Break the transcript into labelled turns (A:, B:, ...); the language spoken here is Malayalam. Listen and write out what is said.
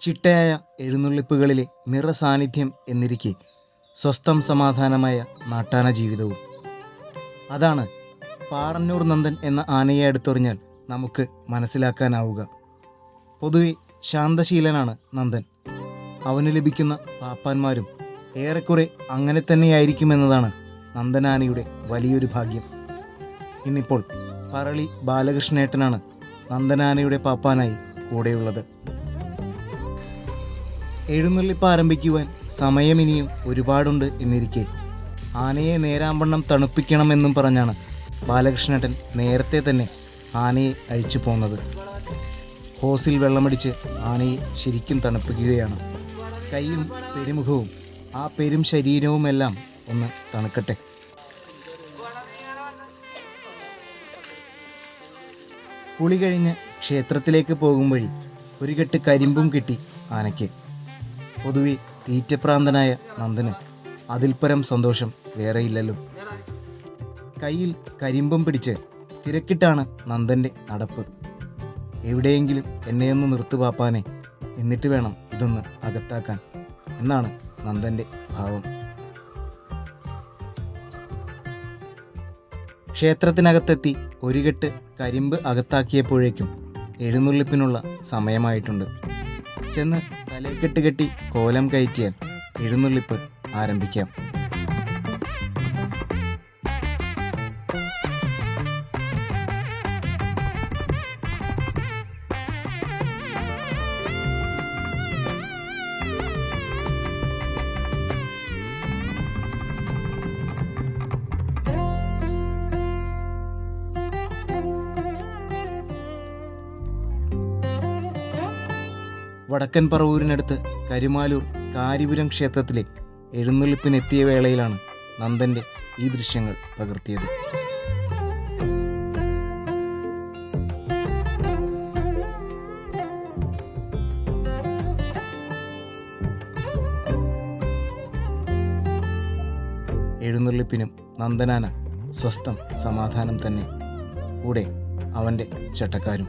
A: ചിട്ടയായ എഴുന്നള്ളിപ്പുകളിലെ നിറസാന്നിധ്യം എന്നിരിക്കെ സ്വസ്ഥം സമാധാനമായ നാട്ടാന ജീവിതവും അതാണ് പാറന്നൂർ നന്ദൻ എന്ന ആനയെ അടുത്തെറിഞ്ഞാൽ നമുക്ക് മനസ്സിലാക്കാനാവുക. പൊതുവെ ശാന്തശീലനാണ് നന്ദൻ. അവന് ലഭിക്കുന്ന പാപ്പാന്മാരും ഏറെക്കുറെ അങ്ങനെ തന്നെയായിരിക്കുമെന്നതാണ് നന്ദനാനയുടെ വലിയൊരു ഭാഗ്യം. ഇന്നിപ്പോൾ പറളി ബാലകൃഷ്ണേട്ടനാണ് നന്ദനാനയുടെ പാപ്പാനായി കൂടെയുള്ളത്. എഴുന്നള്ളിപ്പ് ആരംഭിക്കുവാൻ സമയമിനിയും ഒരുപാടുണ്ട് എന്നിരിക്കെ. ആനയെ നേരാമ്പണ്ണം തണുപ്പിക്കണമെന്നും പറഞ്ഞാണ് ബാലകൃഷ്ണേട്ടൻ നേരത്തെ തന്നെ ആനയെ അഴിച്ചു പോന്നത്. ഹോസിൽ വെള്ളമടിച്ച് ആനയെ ശരിക്കും തണുപ്പിക്കുകയാണ്. കൈയും പെരുമുഖവും ആ പെരും ശരീരവുമെല്ലാം ഒന്ന് തണുക്കട്ടെ. കുളി കഴിഞ്ഞ് ക്ഷേത്രത്തിലേക്ക് പോകും വഴി ഒരു കെട്ട് കരിമ്പും കിട്ടി ആനയ്ക്ക്. പൊതുവെ തീറ്റപ്രാന്തനായ നന്ദന് അതിൽപരം സന്തോഷം വേറെയില്ലല്ലോ. കയ്യിൽ കരിമ്പം പിടിച്ച് തിരക്കിട്ടാണ് നന്ദന്റെ നടപ്പ്. എവിടെയെങ്കിലും എന്നെയൊന്ന് നിർത്തു പാപ്പാനെ എന്നിട്ട് വേണം ഇതൊന്ന് അകത്താക്കാൻ എന്നാണ് നന്ദന്റെ ഭാവം. ക്ഷേത്രത്തിനകത്തെത്തി ഒരു കെട്ട് കരിമ്പ് അകത്താക്കിയപ്പോഴേക്കും എഴുന്നള്ളിപ്പിനുള്ള സമയമായിട്ടുണ്ട്. ചെന്ന് തലക്കെട്ട് കെട്ടി കോലം കയറ്റിയാൽ എഴുന്നള്ളിപ്പ് ആരംഭിക്കാം. വടക്കൻ പറവൂരിനടുത്ത് കരിമാലൂർ കാരിപുരം ക്ഷേത്രത്തിലെ എഴുന്നള്ളിപ്പിനെത്തിയ വേളയിലാണ് നന്ദന്റെ ഈ ദൃശ്യങ്ങൾ പകർത്തിയത്. എഴുന്നള്ളിപ്പിനും നന്ദനാന സ്വസ്ഥം സമാധാനം തന്നെ. കൂടെ അവന്റെ ചട്ടക്കാരും.